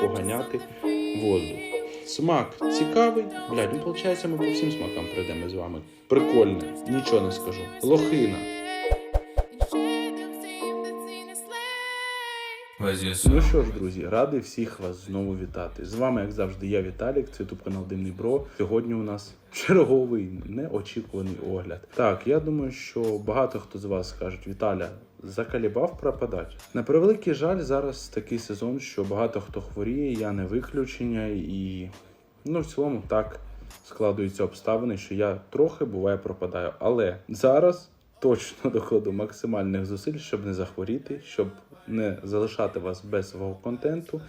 поганяти воздух. Смак цікавий. Блядь, ну виходить, ми по всім смакам прийдемо з вами. Прикольно, нічого не скажу. Лохина. Ну що ж, друзі, радий всіх вас знову вітати. З вами, як завжди, я Віталік, це ютуб канал Дивний Бро. Сьогодні у нас черговий неочікуваний огляд. Так, я думаю, що багато хто з вас скажуть, Віталя, закалібав пропадати. На превеликий жаль, зараз такий сезон, що багато хто хворіє, я не виключення, і ну в цілому так складуються обставини, що я трохи буває пропадаю. Але зараз точно докладу максимальних зусиль, щоб не захворіти, щоб не залишати вас без свого контенту.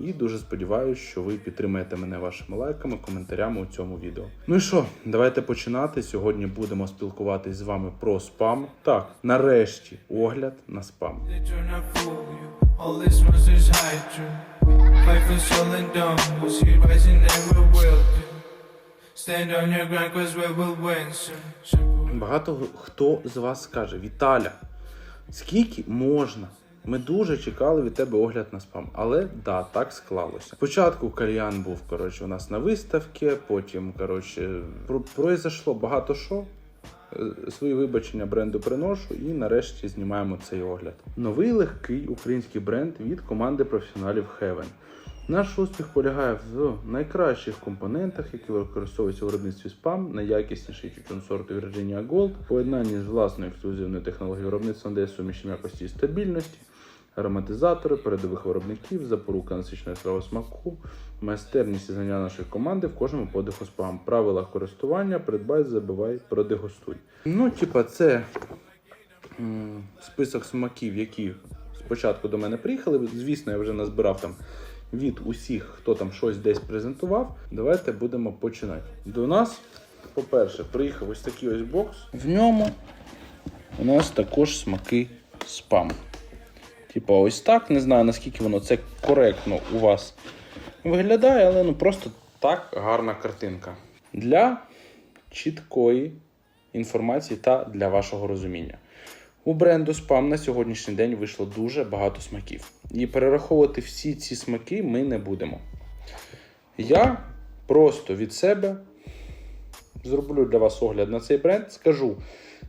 І дуже сподіваюся, що ви підтримаєте мене вашими лайками, коментарями у цьому відео. Ну і що, давайте починати. Сьогодні будемо спілкуватись з вами про спам. Так, нарешті огляд на спам. Багато хто з вас скаже: Віталя, скільки можна? Ми дуже чекали від тебе огляд на спам, але да, так склалося. Спочатку кальян був коротше у нас на виставці, потім коротше про- произошло багато що. Е, Свої вибачення бренду приношу і нарешті знімаємо цей огляд. Новий легкий український бренд від команди професіоналів Heaven. Наш успіх полягає в найкращих компонентах, які використовуються у виробництві спам, найякісніший тютюн сорту Virginia Gold, поєднанні з власною ексклюзивною технологією виробництва дає суміш м'якості і стабільності, ароматизатори передових виробників, запорука насичного яскравого смаку, майстерність і знання нашої команди в кожному подиху спам. Правила користування, придбай, забивай, продегустуй. Ну, типа, це м, список смаків, які спочатку до мене приїхали. Звісно, я вже назбирав там від усіх, хто там щось десь презентував. Давайте будемо починати. До нас, по-перше, приїхав ось такий ось бокс. В ньому у нас також смаки спам. Типа, ось так. Не знаю, наскільки воно це коректно у вас виглядає, але ну просто так гарна картинка. Для чіткої інформації та для вашого розуміння. У бренду Spam на сьогоднішній день вийшло дуже багато смаків. І перераховувати всі ці смаки ми не будемо. Я просто від себе зроблю для вас огляд на цей бренд. Скажу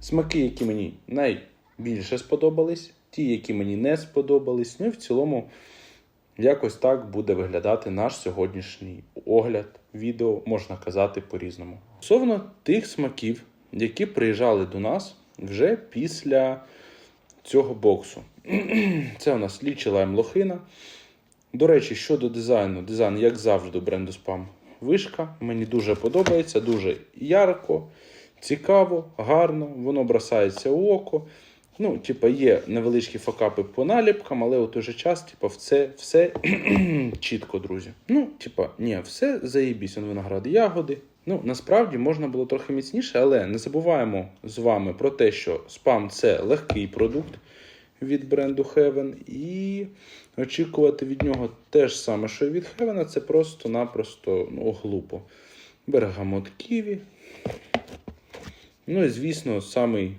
смаки, які мені найбільше сподобались, ті, які мені не сподобались. Ну і в цілому якось так буде виглядати наш сьогоднішній огляд, відео, можна казати по-різному. Стосовно тих смаків, які приїжджали до нас вже після цього боксу. Це у нас лічі лайм лохина. До речі, щодо дизайну, дизайн, як завжди, бренду Spam. Вишка. Мені дуже подобається, дуже ярко, цікаво, гарно, воно бросається у око. Ну, типа, є невеличкі факапи по наліпкам, але у той же час, типа, все, все чітко, друзі. Ну, типа, ні, все заєбісь, он виноград ягоди. Ну, насправді можна було трохи міцніше, але не забуваємо з вами про те, що спам це легкий продукт від бренду Heaven, і очікувати від нього те ж саме, що і від Heaven, це просто-напросто ну, глупо. Бергамот Ківі. Ну і звісно, самий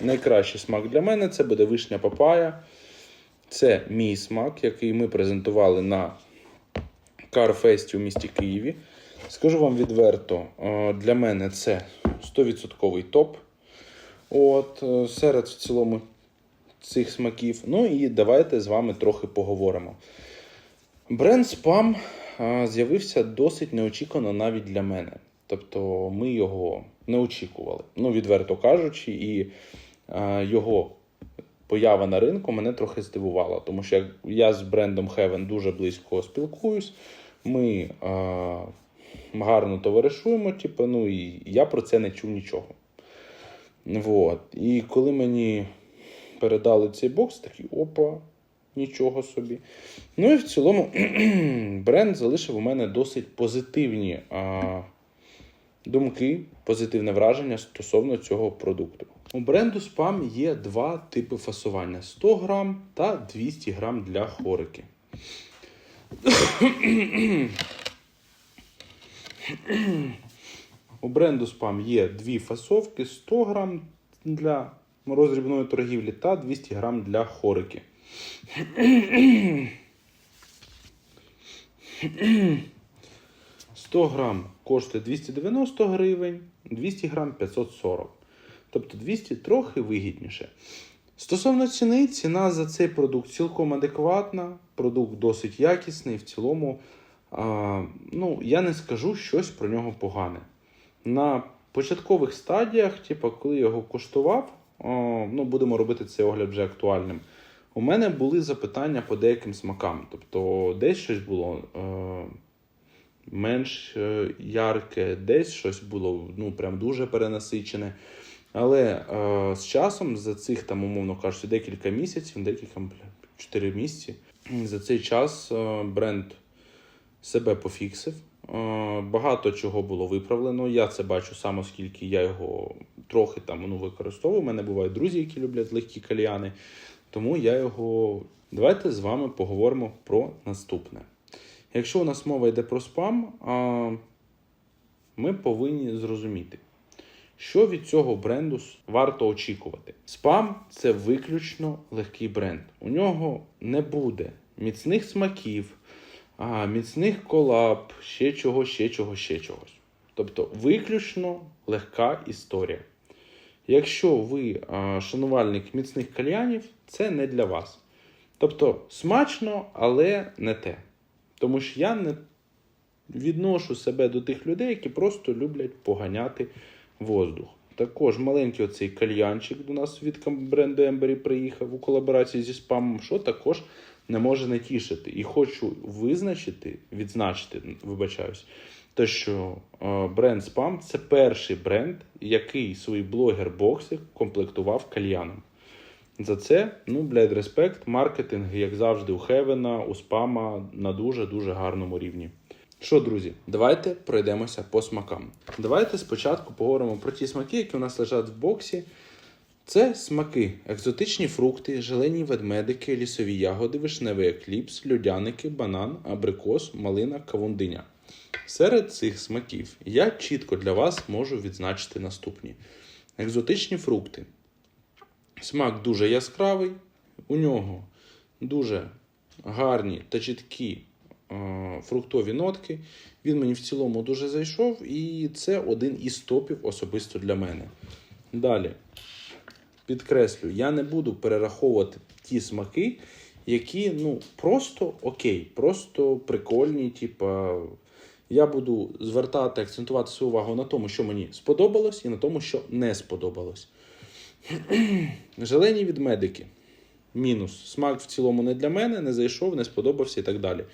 найкращий смак для мене це буде вишня папая. Це мій смак, який ми презентували на Карфесті у місті Києві. Скажу вам відверто, е, для мене це 100% топ. От, е, серед в цілому цих смаків. Ну і давайте з вами трохи поговоримо. Бренд Spam е, з'явився досить неочікувано навіть для мене. Тобто ми його не очікували. Ну, відверто кажучи, і е, його поява на ринку мене трохи здивувала, тому що я з брендом Heaven дуже близько спілкуюсь. Ми е, гарно товаришуємо, типу, ну і я про це не чув нічого. Вот. І коли мені передали цей бокс, такий опа, нічого собі. Ну і в цілому бренд залишив у мене досить позитивні а, думки, позитивне враження стосовно цього продукту. У бренду Spam є два типи фасування: 100 грам та 200 грам для хорики. У бренду Spam є дві фасовки: 100 грам для роздрібної торгівлі та 200 грам для хорики. 100 грам коштує 290 гривень, 200 грам 540. Тобто 200 трохи вигідніше. Стосовно ціни, ціна за цей продукт цілком адекватна, продукт досить якісний. В цілому, а, ну, я не скажу щось про нього погане. На початкових стадіях, типу, коли його коштував, а, ну, будемо робити цей огляд вже актуальним. У мене були запитання по деяким смакам. Тобто, десь щось було е, менш е, ярке, десь щось було ну, прям дуже перенасичене. Але е, з часом, за цих там, умовно кажучи, декілька місяців, декілька бля, 4 місяці, за цей час е, бренд себе пофіксив. Е, багато чого було виправлено. Я це бачу саме, оскільки я його трохи там ну, використовую. У мене бувають друзі, які люблять легкі кальяни. Тому я його. Давайте з вами поговоримо про наступне. Якщо у нас мова йде про спам, ми повинні зрозуміти, що від цього бренду варто очікувати. Спам це виключно легкий бренд. У нього не буде міцних смаків, міцних колаб, ще чого, ще чого, ще чогось. Тобто виключно легка історія. Якщо ви шанувальник міцних кальянів, це не для вас. Тобто смачно, але не те. Тому що я не відношу себе до тих людей, які просто люблять поганяти воздух. Також маленький оцей кальянчик до нас від бренду Ембері приїхав у колаборації зі спамом, що також не може не тішити. І хочу визначити, відзначити, вибачаюсь, те, що е, бренд Spam це перший бренд, який свої блогер-бокси комплектував кальяном. За це, ну, блядь, респект, маркетинг, як завжди, у Хевена, у спама на дуже-дуже гарному рівні. Що, друзі, давайте пройдемося по смакам. Давайте спочатку поговоримо про ті смаки, які у нас лежать в боксі. Це смаки, екзотичні фрукти, желені ведмедики, лісові ягоди, вишневий екліпс, людяники, банан, абрикос, малина, кавундиня. Серед цих смаків я чітко для вас можу відзначити наступні: екзотичні фрукти. Смак дуже яскравий, у нього дуже гарні та чіткі е, фруктові нотки. Він мені в цілому дуже зайшов, і це один із топів особисто для мене. Далі, підкреслю, я не буду перераховувати ті смаки, які ну, просто окей, просто прикольні. Типа, я буду звертати, акцентувати свою увагу на тому, що мені сподобалось, і на тому, що не сподобалось. Желені відмедики. Мінус. Смак в цілому не для мене, не зайшов, не сподобався і так далі.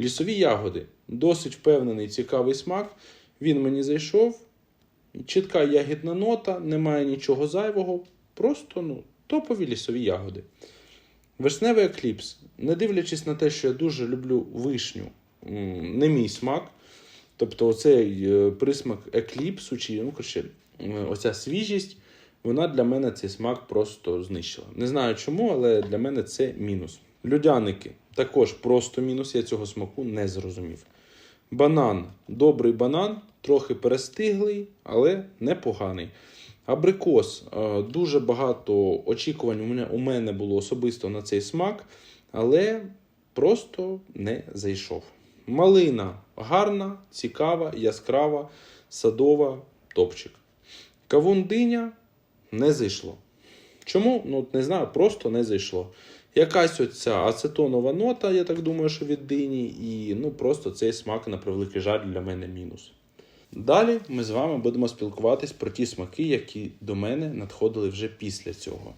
Лісові ягоди. Досить впевнений, цікавий смак. Він мені зайшов. Чітка ягідна нота, немає нічого зайвого. Просто ну, топові лісові ягоди. Вишневий екліпс. Не дивлячись на те, що я дуже люблю вишню, не мій смак. Тобто, оцей е, присмак екліпсу, чи ну, коротше, оця свіжість, вона для мене цей смак просто знищила. Не знаю чому, але для мене це мінус. Людяники також просто мінус. Я цього смаку не зрозумів. Банан добрий банан, трохи перестиглий, але непоганий. Абрикос е, дуже багато очікувань у мене, у мене було особисто на цей смак, але просто не зайшов. Малина гарна, цікава, яскрава, садова, топчик. Кавундиня не зайшло. Чому? Ну, не знаю, просто не зайшло. Якась оця ацетонова нота, я так думаю, що від дині, і ну, просто цей смак, на превеликий жаль, для мене мінус. Далі ми з вами будемо спілкуватись про ті смаки, які до мене надходили вже після цього.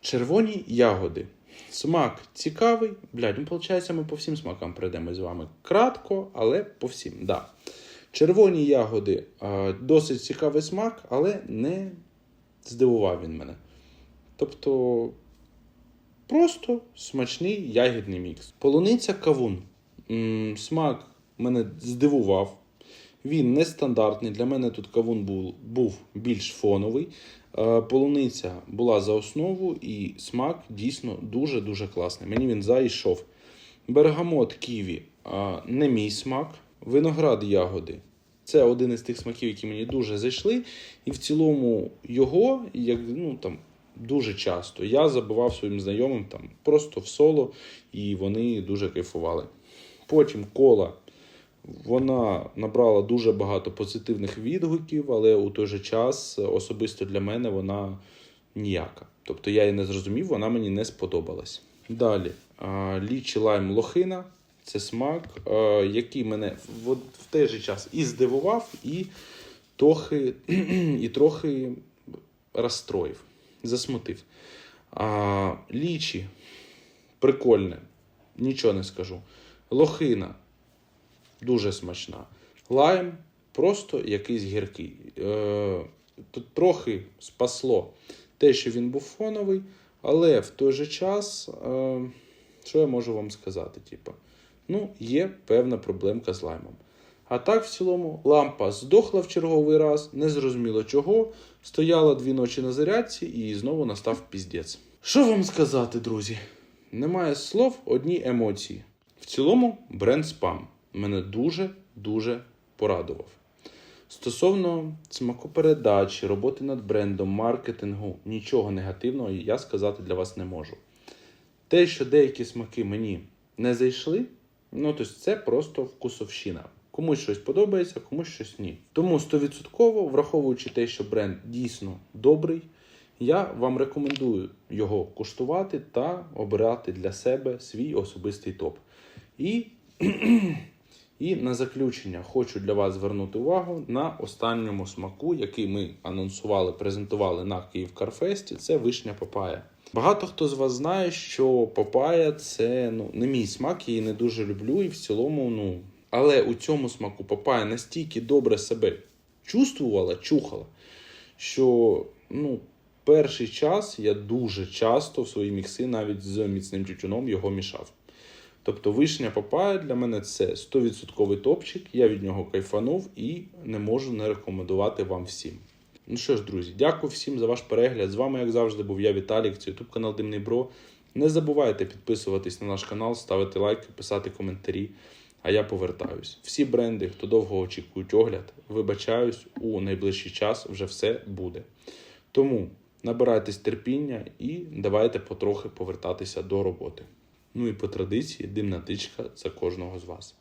Червоні ягоди. Смак цікавий. Блядь, ну, виходить, ми по всім смакам пройдемо з вами. Кратко, але по всім. Да. Червоні ягоди досить цікавий смак, але не здивував він мене. Тобто, просто смачний ягідний мікс. Полуниця кавун. Смак мене здивував. Він нестандартний. Для мене тут кавун був, був більш фоновий. Е, Полуниця була за основу, і смак дійсно дуже-дуже класний. Мені він зайшов. Бергамот ківі не мій смак. Виноград ягоди Це один із тих смаків, які мені дуже зайшли. І в цілому його, як ну там. Дуже часто я забивав своїм знайомим там просто в соло, і вони дуже кайфували. Потім кола вона набрала дуже багато позитивних відгуків, але у той же час особисто для мене вона ніяка. Тобто я її не зрозумів, вона мені не сподобалась. Далі лічі лайм лохина це смак, а, який мене в, в той же час і здивував, і трохи, і трохи розстроїв, засмутив. А, лічі прикольне, нічого не скажу. Лохина дуже смачна. Лайм просто якийсь гіркий. Е, тут трохи спасло те, що він був фоновий, але в той же час, е, що я можу вам сказати? Типу, ну, є певна проблемка з лаймом. А так, в цілому, лампа здохла в черговий раз, незрозуміло чого. Стояла дві ночі на зарядці і знову настав піздець. Що вам сказати, друзі? Немає слов, одні емоції. В цілому, бренд спам мене дуже-дуже порадував. Стосовно смакопередачі, роботи над брендом, маркетингу, нічого негативного я сказати для вас не можу. Те, що деякі смаки мені не зайшли, ну тобто це просто вкусовщина. Комусь щось подобається, комусь щось ні. Тому 100%, враховуючи те, що бренд дійсно добрий, я вам рекомендую його куштувати та обирати для себе свій особистий топ. І і на заключення хочу для вас звернути увагу на останньому смаку, який ми анонсували, презентували на Київ Карфесті. Це вишня папая. Багато хто з вас знає, що папая це ну, не мій смак, її не дуже люблю, і в цілому, ну. Але у цьому смаку папая настільки добре себе чувствувала, чухала, що ну, перший час я дуже часто в свої мікси навіть з міцним тютюном його мішав. Тобто вишня папая для мене це 100% топчик. Я від нього кайфанув і не можу не рекомендувати вам всім. Ну що ж, друзі, дякую всім за ваш перегляд. З вами, як завжди, був я, Віталік, це YouTube канал Димний Бро. Не забувайте підписуватись на наш канал, ставити лайки, писати коментарі. А я повертаюсь. Всі бренди, хто довго очікують огляд, вибачаюсь, у найближчий час вже все буде. Тому набирайтесь терпіння і давайте потрохи повертатися до роботи. Ну і по традиції димна тичка за кожного з вас.